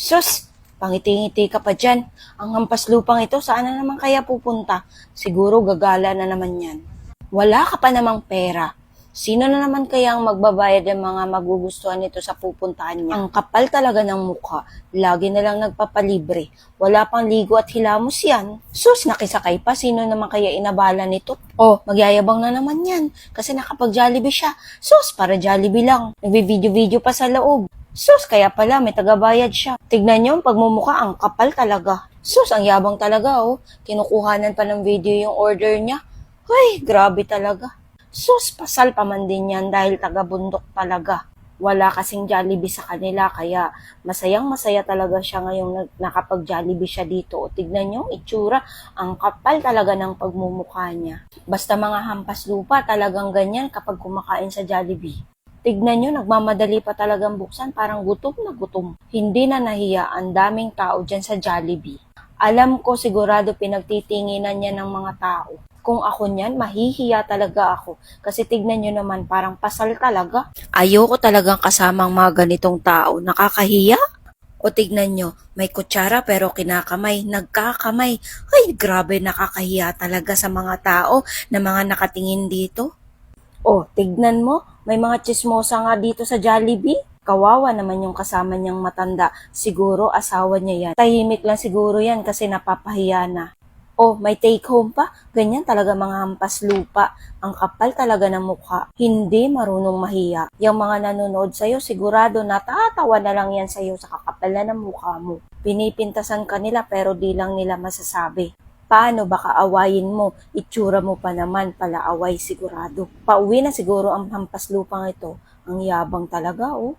Sus, pangiti-ngiti ka pa dyan. Ang hampas lupang ito, saan na naman kaya pupunta? Siguro gagala na naman yan. Wala ka pa namang pera. Sino na naman kaya ang magbabayad ng mga magugustuhan nito sa pupuntahan niya? Ang kapal talaga ng mukha. Lagi na lang nagpapalibre. Wala pang ligo at hilamos yan. Sus, nakisakay pa. Sino naman kaya inabala nito? Oh, magyayabang na naman yan. Kasi nakapag-Jollibee siya. Sus, para Jollibee lang. Nagbi-video-video pa sa loob. Sus, kaya pala may tagabayad siya. Tignan niyo ang pagmumuka, ang kapal talaga. Sus, ang yabang talaga oh. Kinukuhanan pa ng video yung order niya. Ay, grabe talaga. Sus, pasal pa man din yan dahil taga-bundok talaga. Wala kasing Jollibee sa kanila kaya masayang masaya talaga siya ngayong nakapag-Jollibee siya dito. O tignan niyo itsura, ang kapal talaga ng pagmumukha niya. Basta mga hampas lupa talagang ganyan kapag kumakain sa Jollibee. Tignan nyo, nagmamadali pa talagang buksan, parang gutom na gutom. Hindi na nahiya, ang daming tao dyan sa Jollibee. Alam ko sigurado pinagtitinginan niya ng mga tao. Kung ako niyan, mahihiya talaga ako. Kasi tignan nyo naman, parang pasal talaga. Ayoko talagang kasamang mga ganitong tao. Nakakahiya? O tignan nyo, may kutsara pero kinakamay, nagkakamay. Ay, grabe nakakahiya talaga sa mga tao na mga nakatingin dito. Oh, tignan mo, may mga chismosa nga dito sa Jollibee. Kawawa naman yung kasama niyang matanda. Siguro asawa niya yan. Tahimik lang siguro yan kasi napapahiya na. Oh, may take home pa? Ganyan talaga mga hampas lupa. Ang kapal talaga ng mukha. Hindi marunong mahiya. Yung mga nanonood sa'yo, sigurado natatawa na lang yan sa'yo sa kakapal na ng mukha mo. Pinipintasan ka nila pero di lang nila masasabi. Paano baka awayin mo? Itsura mo pa naman pala away sigurado. Pauwi na siguro ang hampas lupang ito. Ang yabang talaga, oh.